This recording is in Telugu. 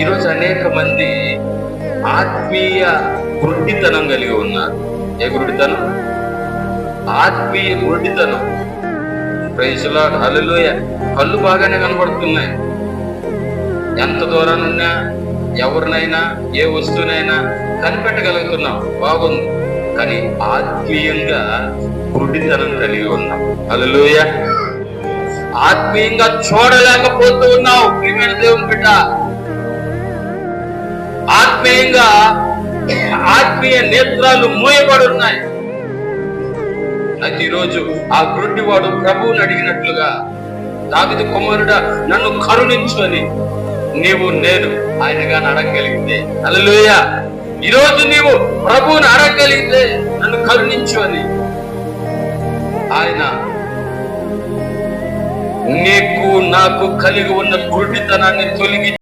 ఈరోజు అనేక మంది ఆత్మీయ వృద్ధితనం కలిగి ఉన్నారు. ఏ వృద్ధితనం? ఆత్మీయ వృద్ధితనం. ప్రైజ్లో హల్లుయ కళ్ళు బాగానే కనబడుతున్నాయి. ఎంత దూరానున్నా ఎవరినైనా ఏ వస్తువునైనా కనిపెట్టగలుగుతున్నాం. బాగుంది. కానీ ఆత్మీయంగా గుడ్డితనం కలిగి ఉన్నాం. హల్లెలూయ ఆత్మీయంగా చూడలేకపోతూ ఉన్నావు ఆత్మీయంగా ఆత్మీయ నేత్రాలు మూయబడి ఉన్నాయి ప్రతిరోజు ఆ గ్రుడ్డివాడు ప్రభువుని అడిగినట్లుగా దావిది కుమారుడా నన్ను కరుణించు అని నీవు నేను ఆయనగా అడగగలిగితే అలలోయ ఈరోజు నీవు ప్రభువుని అడగగలిగితే నన్ను కరుణించు అని ఆయన నీకు నాకు కలిగి ఉన్న గుడ్డితనాన్ని తొలగి